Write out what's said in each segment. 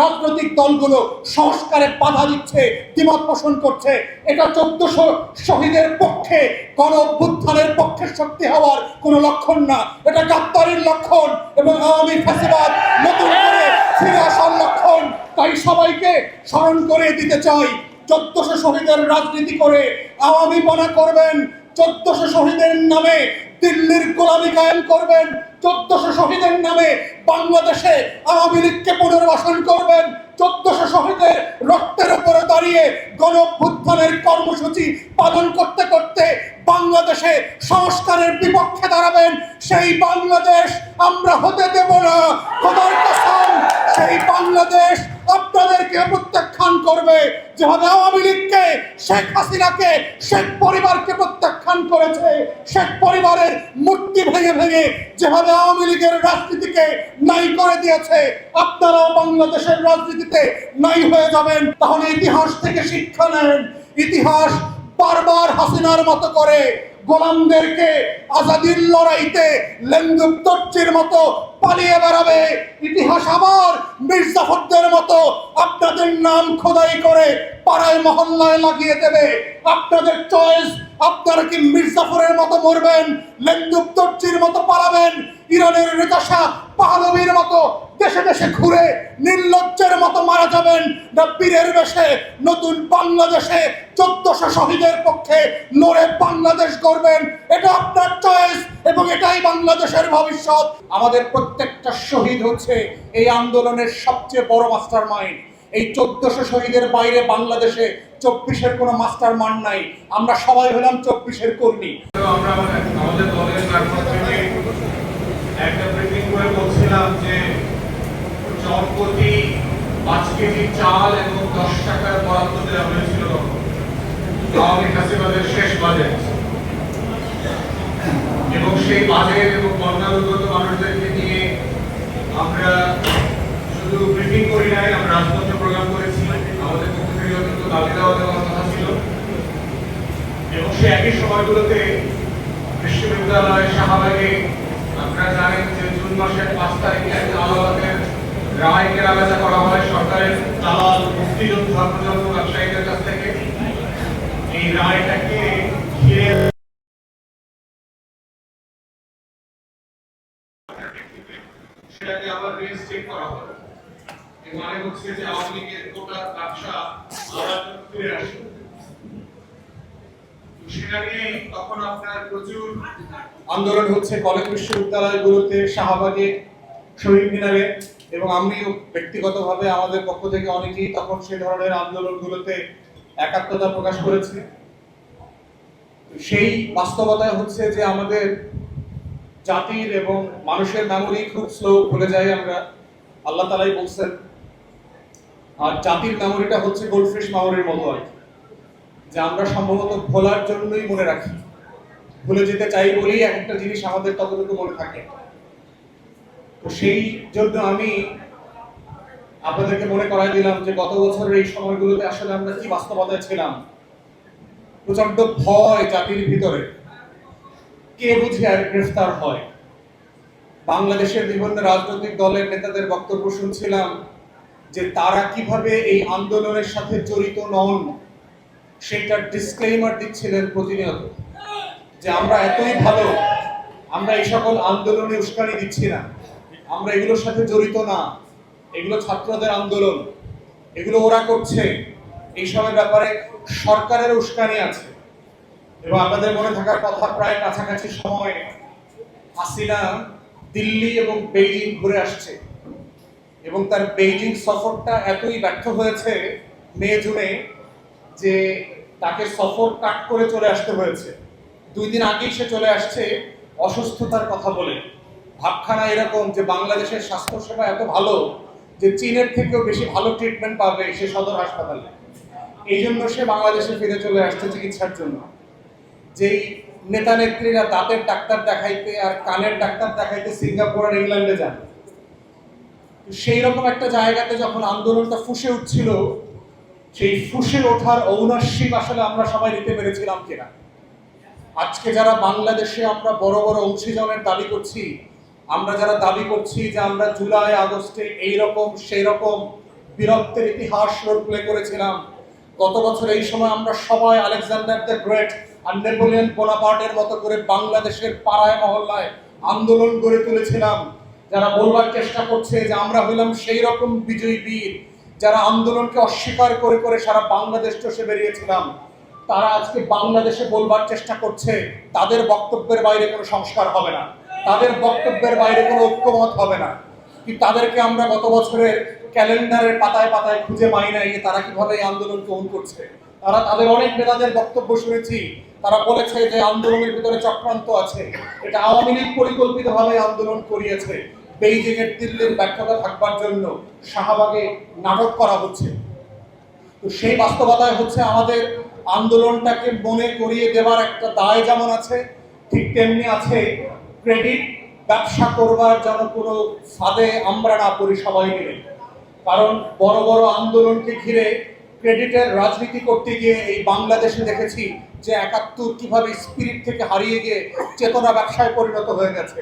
রাজনৈতিক দলগুলো সংস্কারে বাধা দিচ্ছে, দ্বিমত পোষণ করছে। এটা চোদ্দশো শহীদের পক্ষে, গণ অভ্যুত্থানের পক্ষে শক্তি হওয়ার কোনো লক্ষণ না। এটা গাদ্দারির লক্ষণ এবং আওয়ামী ফ্যাসিবাদ নতুন করে ফিরে আসার লক্ষণ। তাই সবাইকে স্মরণ করে দিতে চাই, চোদ্দশো শহীদের রাজনীতি করে আওয়ামী বনা করবেন, চোদ্দশো শহীদের নামে দিল্লির গোলামি কায়েম করবেন চোদ্দশো শহীদের নামে বাংলাদেশে আওয়ামী লীগকে পুনর্বাসন করবেন। চোদ্দশো শহীদের রক্তের উপরে দাঁড়িয়ে গণ কর্মসূচি পালন করতে করতে বাংলাদেশে সংস্কারের বিপক্ষে দাঁড়াবেন। সেই বাংলাদেশ আমরা হতে দেব না। সেই বাংলাদেশ আপনাদেরকে প্রত্যাখ্যান করবে। যেভাবে আওয়ামী লীগকে, শেখ হাসিনাকে, শেখ পরিবারকে প্রত্যাখ্যান করেছে, শেখ পরিবারের মূর্তি ভেঙে ভেঙে যেভাবে আওয়ামী লীগের রাজনীতিকে নাই করে দিয়েছে, আপনারাও বাংলাদেশের রাজনীতিতে নাই হয়ে যাবেন। তাহলে ইতিহাস থেকে শিক্ষা নেন। ইতিহাস বারবার হাসিনার মতো করে। গোলামদেরকে আজাদির লড়াইতে লেন্দুক দর্জির মতো পালিয়ে বেড়াবে। ইতিহাস আবার মির্জাফরদের মতো আপনাদের নাম খোদাই করে পাড়ায় মহল্লায় লাগিয়ে দেবে। আপনাদের চয়েস আপনারা কি মির্জাফরের মতো মরবেন লেন্দুক দর্জির মতো পালাবেন, ইরানের রেতাসা পাহালবির মতো দেশে দেশে ঘুরে নির্লজ্জের মতো মারা যাবেন না বীরের বেশে। নতুন বাংলাদেশে চোদ্দশো শহীদের পক্ষে লড়ে বাংলাদেশ করবেন এটা আপনার চয়েস এবং এটাই বাংলাদেশের ভবিষ্যৎ। আমাদের প্রত্যেকটা শহীদ হচ্ছে এই আন্দোলনের সবচেয়ে বড় মাস্টার মাইন্ড এই চোদ্দশো শহীদের বাইরে বাংলাদেশে চব্বিশের কোনো মাস্টার মান নাই। আমরা সবাই হলাম চব্বিশের কর্মী। আমরা আমাদের দলের একটা ব্রিফিং করে বলছিলাম যে চটপতি পাঁচ কেজি চাল এবং দশ টাকার বরাদ্দ দেওয়া হয়েছিল। আওয়ামী ফ্যাসিবাদের শেষ বাজেট। এবং সেই বাজেট এবং বন্যাদুর্গত মানুষদেরকে নিয়ে আমরা শুধু ব্রিফিং করি নাই, আমরা রাজপথে প্রোগ্রাম করেছি। আমাদের পক্ষ থেকেও কিন্তু দাবি দেওয়া দেওয়ার কথা ছিল। এবং সে একই সময়গুলোতে বিশ্ববিদ্যালয় শাহবাগে আপনারা জানেন যে জুন মাসের পাঁচ তারিখে একটা আদালতের রায় কেনাবেচা করা হয় সরকারের দালাল, মুক্তিযোদ্ধা প্রজন্ম ব্যবসায়ীদের কাছ থেকে এই রায়টাকে সেটাকে আবার রেজিস্ট্রেট করা হবে মানে হচ্ছে যে আওয়ামী লীগের গোটা ব্যবসা আবার ফিরে নিয়ে তখন আপনার প্রচুর আন্দোলন হচ্ছে কলেজ বিশ্ববিদ্যালয়গুলোতে শাহবাগে শহীদ মিনারে। এবং আমিও ব্যক্তিগতভাবে আমাদের পক্ষ থেকে অনেকেই তখন সে ধরনের আন্দোলনগুলোতে একাত্মতা প্রকাশ করেছে। সেই বাস্তবতায় হচ্ছে যে আমাদের জাতির এবং মানুষের মেমোরি খুব স্লো ভুলে যাই আমরা। আল্লাহ তালাই বলছেন, আর জাতির মেমোরিটা হচ্ছে গোল্ডফিশ মেমোরির মতো আর। যে আমরা সম্ভবত ভোলার জন্যই মনে রাখি। ভুলে যেতে চাই বলেই এক একটা জিনিস আমাদের ততটুকু মনে থাকে। তো সেই জন্য আমি আপনাদেরকে মনে করাই দিলাম যে গত বছরের এই সময়গুলোতে আসলে আমরা কি বাস্তবতায় ছিলাম? প্রচণ্ড ভয় জাতির ভিতরে। কে বুঝে আর গ্রেফতার হয়? বাংলাদেশের বিভিন্ন রাজনৈতিক দলের নেতাদের বক্তব্য শুনছিলাম যে তারা কীভাবে এই আন্দোলনের সাথে জড়িত নন সেইটার ডিসক্লেইমার দিচ্ছিলেন প্রতিনিয়ত যে আমরা এতই ভালো, আমরা এই সকল আন্দোলনে উস্কানি দিচ্ছি না। আমরা এগুলোর সাথে জড়িত না। এগুলো ছাত্রদের আন্দোলন। এগুলো ওরা করছে। এই এইসবের ব্যাপারে সরকারের উস্কানি আছে। এবং আমাদের মনে থাকার কথা প্রায় কাছাকাছি সময়। হাসিনা দিল্লি এবং বেইজিং ঘুরে আসছে। এবং তার বেইজিং সফরটা এতই ব্যর্থ হয়েছে মে, জুনে, যে তাকে সফর কাট করে চলে আসতে হয়েছে। দুই দিন আগেই সে চলে আসছে অসুস্থতার কথা বলে। ভাবখানা এরকম যে বাংলাদেশের স্বাস্থ্যসেবা এত ভালো যে চীনের থেকেও বেশি ভালো ট্রিটমেন্ট পাবে সে সদর হাসপাতালে। এই জন্য সে বাংলাদেশে ফিরে চলে আসছে চিকিৎসার জন্য। যেই নেতা নেত্রীরা দাঁতের ডাক্তার দেখাইতে আর কানের ডাক্তার দেখাইতে সিঙ্গাপুর আর ইংল্যান্ডে যান। সেই রকম একটা জায়গাতে যখন আন্দোলনটা ফুসে উঠছিল, সেই ফুসে ওঠার ঔনাসিক আসলে আমরা সবাই নিতে পেরেছিলাম কিনা? আজকে যারা বাংলাদেশে আমরা বড় বড় অংশীজনের দাবি করছি আমরা যারা দাবি করছি যে আমরা জুলাই, আগস্টে এই রকম সেই রকম বীরত্বের ইতিহাস রোল প্লে করেছিলাম, গত বছর এই সময় আমরা সবাই আলেকজান্ডার দ্য গ্রেট আর নেপোলিয়ন বোনাপার্টের মতো করে বাংলাদেশের পাড়ায়, মহল্লায় আন্দোলন গড়ে তুলেছিলাম। যারা বলবার চেষ্টা করছে যে আমরা হইলাম সেই রকম বিজয়ী বীর, যারা আন্দোলনকে অস্বীকার করে করে সারা বাংলাদেশ চষে বেরিয়েছিলাম, তারা আজকে বাংলাদেশে বলবার চেষ্টা করছে, তাদের বক্তব্যের বাইরে কোনো সংস্কার হবে না। তাদের বক্তব্যের বাইরে কোনো ঐক্যমত হবে না। কি তাদেরকে আমরা গত বছরের ক্যালেন্ডারের পাতায় পাতায় খুঁজে পাই নাই তারা কীভাবে এই আন্দোলন গ্রহণ করছে? তারা তাদের অনেক নেতাদের বক্তব্য শুনেছি। তারা বলেছে যে আন্দোলনের ভিতরে চক্রান্ত আছে। এটা আওয়ামী লীগ পরিকল্পিতভাবে আন্দোলন করিয়েছে। বেইজিং এর দিল্লির ব্যর্থতা থাকবার জন্য শাহবাগে নাটক করা হচ্ছে। তো সেই বাস্তবতায় হচ্ছে আমাদের আন্দোলনটাকে মনে করিয়ে দেওয়ার একটা দায় যেমন আছে, ঠিক তেমনি আছে ক্রেডিট ব্যবসা করবার যেন কোনো ফাঁদে আমরা না পড়ি সবাই মিলে। কারণ বড় বড় আন্দোলনকে ঘিরে ক্রেডিটের রাজনীতি করতে গিয়ে এই বাংলাদেশে দেখেছি যে একাত্তর কীভাবে স্পিরিট থেকে হারিয়ে গিয়ে চেতনা ব্যবসায় পরিণত হয়ে গেছে।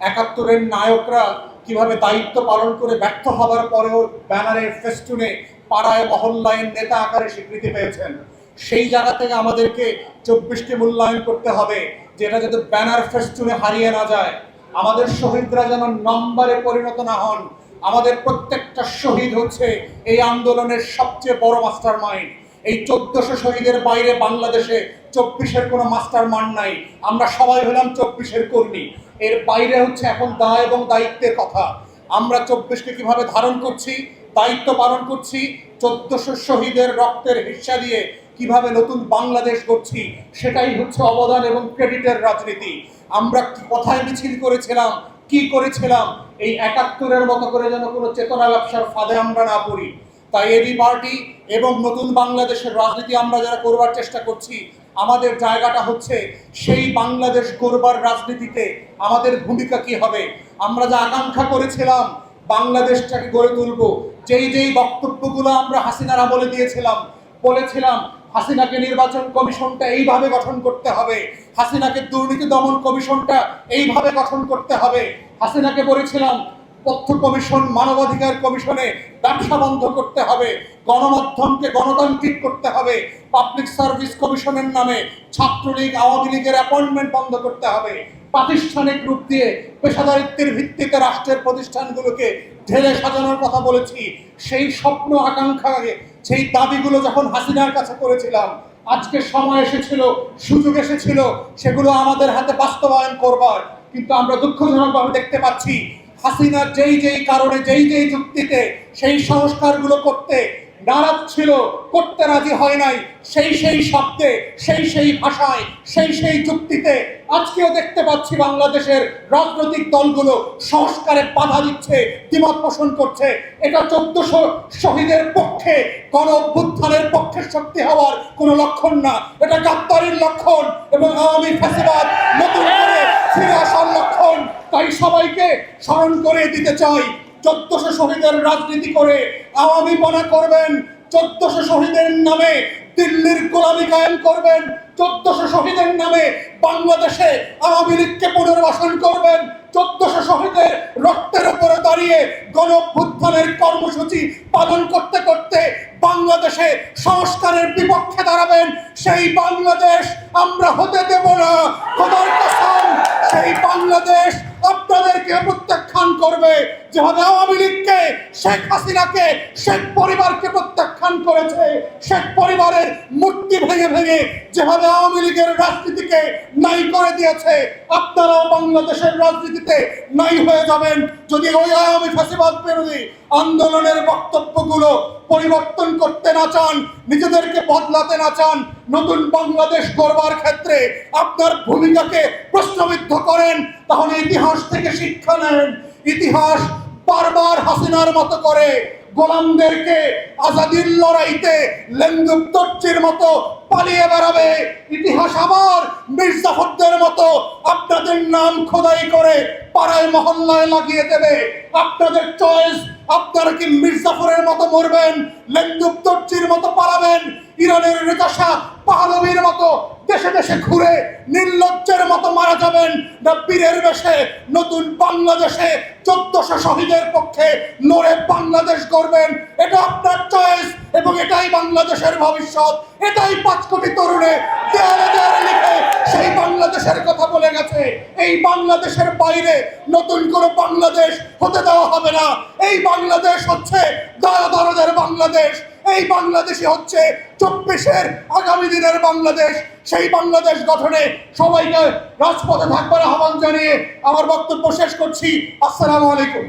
একাত্তরের নায়করা কীভাবে দায়িত্ব পালন করে ব্যর্থ হবার পরেও ব্যানারের ফেস্টুনে পাড়ায় মহল্লায় নেতা আকারে স্বীকৃতি পেয়েছেন। সেই জায়গা থেকে আমাদেরকে চব্বিশটি মূল্যায়ন করতে হবে, যেটা যাতে ব্যানার ফেস্টুনে হারিয়ে না যায়। আমাদের শহীদরা যেন নম্বরে পরিণত না হন। আমাদের প্রত্যেকটা শহীদ হচ্ছে এই আন্দোলনের সবচেয়ে বড় মাস্টার মাইন্ড এই চোদ্দশো শহীদের বাইরে বাংলাদেশে চব্বিশের কোনো মাস্টার মান নাই। আমরা সবাই হলাম চব্বিশের কর্মী। এর বাইরে হচ্ছে এখন দায় এবং দায়িত্বের কথা। আমরা চব্বিশকে কীভাবে ধারণ করছি, দায়িত্ব পালন করছি, চোদ্দশো শহীদের রক্তের হিস্সা দিয়ে কীভাবে নতুন বাংলাদেশ করছি সেটাই হচ্ছে অবদান এবং ক্রেডিটের রাজনীতি। আমরা কোথায় মিছিল করেছিলাম, কি করেছিলাম, এই একাত্তরের মতো করে যেন কোনো চেতনা ব্যবসার ফাঁদে আমরা না পড়ি। তাই এবি পার্টি এবং নতুন বাংলাদেশের রাজনীতি আমরা যারা করবার চেষ্টা করছি, আমাদের জায়গাটা হচ্ছে সেই বাংলাদেশ গড়বার রাজনীতিতে আমাদের ভূমিকা কি হবে। আমরা যা আকাঙ্ক্ষা করেছিলাম, বাংলাদেশটাকে গড়ে তুলব। যেই যেই বক্তব্যগুলো আমরা হাসিনার আমলে দিয়েছিলাম, বলেছিলাম হাসিনাকে নির্বাচন কমিশনটা এইভাবে গঠন করতে হবে। হাসিনাকে দুর্নীতি দমন কমিশনটা এইভাবে গঠন করতে হবে। হাসিনাকে বলেছিলাম, তথ্য কমিশন মানবাধিকার কমিশনে ব্যবসা বন্ধ করতে হবে। গণমাধ্যমকে গণতান্ত্রিক করতে হবে। পাবলিক সার্ভিস কমিশনের নামে ছাত্রলীগ, আওয়ামী লীগের অ্যাপয়েন্টমেন্ট বন্ধ করতে হবে। প্রাতিষ্ঠানিক রূপ দিয়ে পেশাদারিত্বের ভিত্তিতে রাষ্ট্রের প্রতিষ্ঠানগুলোকে ঢেলে সাজানোর কথা বলেছি। সেই স্বপ্ন, আকাঙ্ক্ষাকে সেই দাবিগুলো যখন হাসিনার কাছে করেছিলাম, আজকে সময় এসেছিল, সুযোগ এসেছিল, সেগুলো আমাদের হাতে বাস্তবায়ন করবার। কিন্তু আমরা দুঃখজনকভাবে দেখতে পাচ্ছি, হাসিনার যেই যেই কারণে, যেই যেই যুক্তিতে সেই সংস্কারগুলো করতে নারাজ ছিল, করতে রাজি হয় নাই। সেই সেই শব্দে, সেই সেই ভাষায়, সেই সেই যুক্তিতে আজকেও দেখতে পাচ্ছি বাংলাদেশের রাজনৈতিক দলগুলো সংস্কারে বাধা দিচ্ছে, দ্বিমত পোষণ করছে। এটা চোদ্দশো শহীদের পক্ষে, গণ অভ্যুত্থানের পক্ষে শক্তি হওয়ার কোনো লক্ষণ না। এটা গাদ্দারির লক্ষণ এবং আওয়ামী ফ্যাসিবাদ নতুন করে ফিরে আসার লক্ষণ। তাই সবাইকে স্মরণ করে দিতে চাই চোদ্দশো শহীদের রাজনীতি করে আওয়ামী পনা করবেন, চোদ্দশো শহীদের নামে দিল্লির গোলামি কায়েম করবেন, চোদ্দশো শহীদের নামে বাংলাদেশে আওয়ামী লীগকে পুনর্বাসন করবেন, চোদ্দশো শহীদের রক্তের উপরে দাঁড়িয়ে গণ কর্মসূচি পালন করতে করতে বাংলাদেশে সংস্কারের বিপক্ষে দাঁড়াবেন, সেই বাংলাদেশ আমরা হতে দেব না। যেভাবে আওয়ামী লীগকে, শেখ হাসিনাকে, শেখ পরিবারকে প্রত্যাখ্যান করেছে, শেখ পরিবারের মূর্তি ভেঙে ভেঙে যেভাবে আওয়ামী লীগের রাজনীতিকে নাই করে দিয়েছে, আপনারাও বাংলাদেশের রাজনীতিতে নাই হয়ে যাবেন। যদি ওই আওয়ামী ফাঁসিবাদ বিরোধী আন্দোলনের বক্তব্যগুলো পরিবর্তন করতে না চান, নিজেদেরকে বদলাতে না চান, নতুন বাংলাদেশ গড়বার ক্ষেত্রে আপনার ভূমিকাকে প্রশ্নবিদ্ধ করেন, তাহলে ইতিহাস থেকে শিক্ষা নেন। ইতিহাস বারবার হাসিনার মতো করে গোলামদেরকে আজাদির লড়াইতে লেন্দুক তর্চির মতো পালিয়ে বেড়াবে। ইতিহাস আবার মির্জাফরদের মতো আপনাদের নাম খোদাই করে পাড়ায় মহল্লায় লাগিয়ে দেবে। আপনাদের চয়েস আপনারা কি মির্জাফরের মতো মরবেন লেন্দুক তর্চির মতো পালাবেন, ইরানের রেতাশা পাহালবির মতো দেশে দেশে ঘুরে নির্লজ্জের মতো মারা যাবেন, না বীরের বেশে, নতুন বাংলাদেশে চোদ্দশো শহীদের পক্ষে লড়ে বাংলাদেশ করবেন এটা আপনার চয়েস এবং এটাই বাংলাদেশের ভবিষ্যৎ। এটাই পাঁচ কোটি তরুণে দেয়ালে দেয়ালে লিখে সেই বাংলাদেশের কথা বলে গেছে। এই বাংলাদেশের বাইরে নতুন কোনো বাংলাদেশ হতে দেওয়া হবে না। এই বাংলাদেশ হচ্ছে দয়া দরদের বাংলাদেশ। এই বাংলাদেশই হচ্ছে চব্বিশের আগামী দিনের বাংলাদেশ। সেই বাংলাদেশ গঠনে সবাইকে রাজপথে থাকবার আহ্বান জানিয়ে আমার বক্তব্য শেষ করছি। আসসালামু আলাইকুম।